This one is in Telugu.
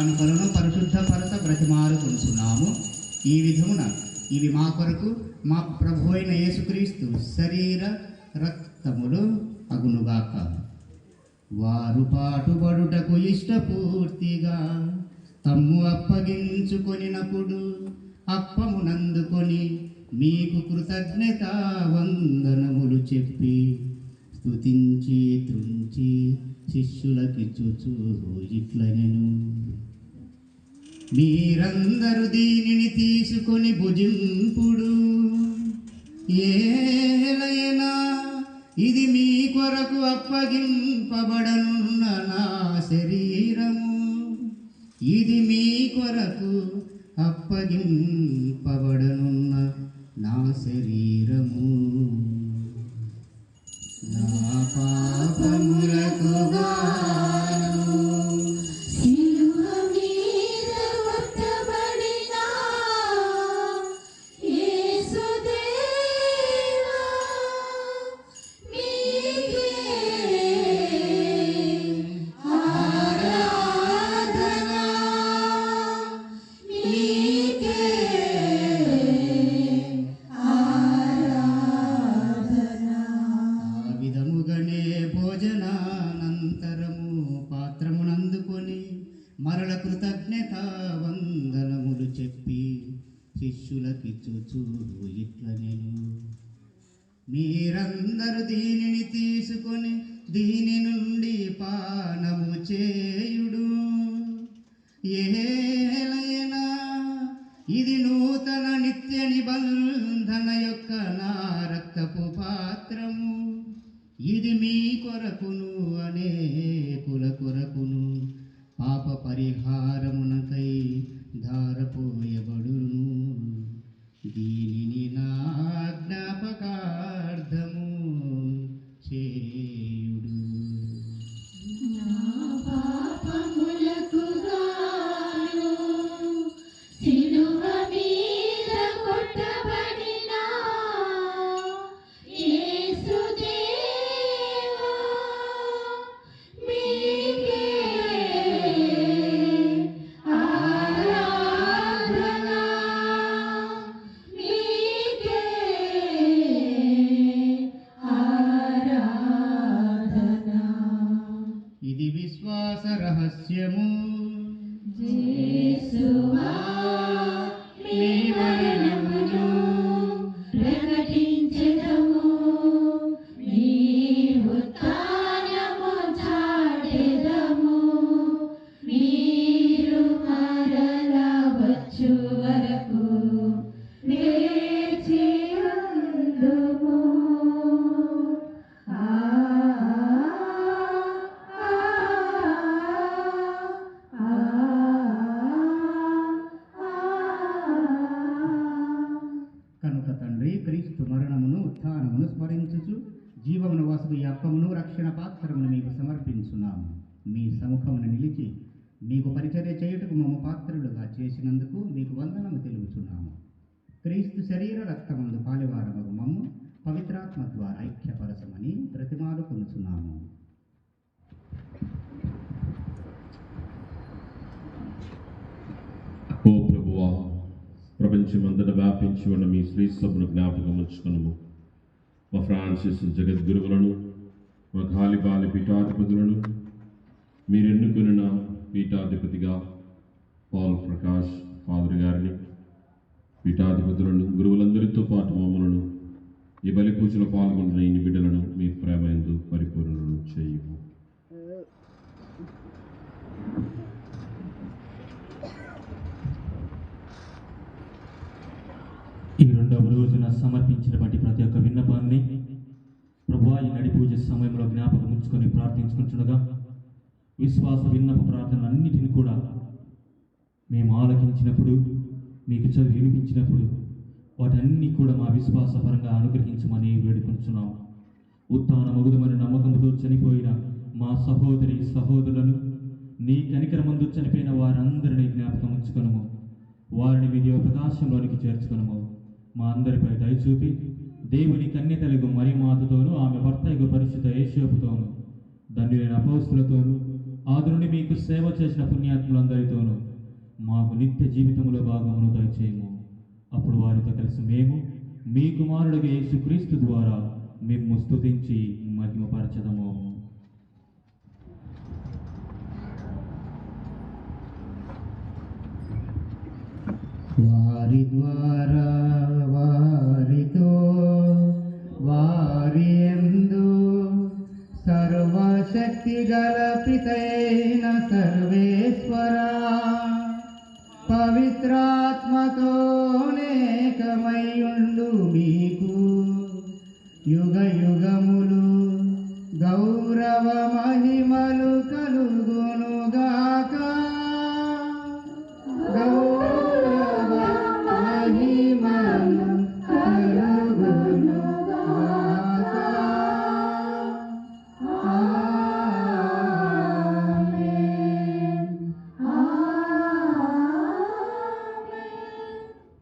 అనుకరణ పరిశుద్ధ పరత బ్రతిమారుకుంటున్నాము ఈ విధమున ఇవి మా కొరకు మా ప్రభు అయిన యేసుక్రీస్తు శరీర రక్తములు అగునుగాక. వారు పాటుబడుటకు ఇష్టపూర్తిగా తమ్ము అప్పగించుకొనినప్పుడు అప్పమునందుకొని మీకు కృతజ్ఞత వందనములు చెప్పి స్తుతించి త్రుంచి శిష్యులకిచ్చుచు ఇట్లనెను. మీరందరూ దీనిని తీసుకొని భుజింపుడు. ఏలైనా ఇది మీ కొరకు అప్పగింపబడనున్న నా శరీరము. ఇది మీ కొరకు అప్పగింపబడనున్న నా శరీరము. నా శిష్యులకిచ్చుచు ఇట్ల నేను. మీరందరూ దీనిని తీసుకొని దీని నుండి పానము చేయుడు. ఏలైనా ఇది నూతన నిత్య నిబంధన యొక్క నా రక్తపు పాత్రము. ఇది మీ కొరకును అనేకుల కొరకును. పాప పరిహారమునకై ధారపోయబడు విశ్వాస రహస్యము యేసువా నీ అనుస్మరించుచు స్మరించుచు జీవమును వసతి అప్పమును రక్షణ పాత్రమును మీకు సమర్పించున్నాము. మీ సముఖమును నిలిచి మీకు పరిచర్య చేయుటకు మమ్మ పాత్రులుగా చేసినందుకు మీకు వందనము తెలుపుచున్నాము. క్రీస్తు శరీర రక్తమందు పాలివారమగు మమ్ము పవిత్రాత్మ ద్వారా ఐక్యపరచమని ప్రతిమాలు కొనుచున్నాము. ఓ ప్రభువా ప్రపంచమంతటా వ్యాపించి ఉన్న మీ శ్రీ సభను జ్ఞాపకం ఉంచుకున్నాము మా ఫ్రాన్సిస్ జగద్గురువులను మా గాలిబాలి పీఠాధిపతులను మీరు ఎన్నుకున్న పీఠాధిపతిగా పాల్ ప్రకాష్ ఫాదర్ గారిని పీఠాధిపతులను గురువులందరితో పాటు మమ్మలను ఈ బలి పూజలో పాల్గొంటున్న ఇన్ని బిడ్డలను మీ ప్రేమ ఎందు పరిపూర్ణను చేయము. ఈ రెండవ రోజున సమర్పించినటువంటి ప్రతి ఒక్క విన్నపాన్ని ప్రభు ఈ నడి పూజ సమయంలో జ్ఞాపకం ఉంచుకొని ప్రార్థించుకుంటుండగా విశ్వాస విన్నప ప్రార్థనలన్నిటిని కూడా మేము ఆలకించినప్పుడు మీకు చదివి వినిపించినప్పుడు వాటన్ని కూడా మా విశ్వాసపరంగా అనుగ్రహించమని వేడుకుంటున్నాం ఉత్తాన మగుదమని నమ్మకంతో చనిపోయిన మా సహోదరి సహోదరులను నీ కనికరమందు చనిపోయిన వారందరినీ జ్ఞాపకం ఉంచుకొనము. వారిని మీ దేవ ప్రకాశంలోనికి చేర్చుకొనము. మా అందరిపై దయచూపి దేవుని కన్య తెలుగు మరియమాతతోనూ ఆమె భర్త యొక్క పరిశుద్ధ యేషోపుతోనూ ధన్యులైన అపౌస్తులతోనూ ఆదురుని మీకు సేవ చేసిన పుణ్యాత్ములందరితోనూ నిత్య జీవితంలో భాగమును దయచేయము. అప్పుడు వారితో కలిసి మేము మీ కుమారుడిగా యేసుక్రీస్తు ద్వారా మేము స్థుతించి మహిమపరచదము. వారి ద్వారా जलपितेन सर्वेश्वरा। పవిత్రాత్మతోనేకమయ్యుండు మీకు యుగ యుగములు గౌరవ మహిమలు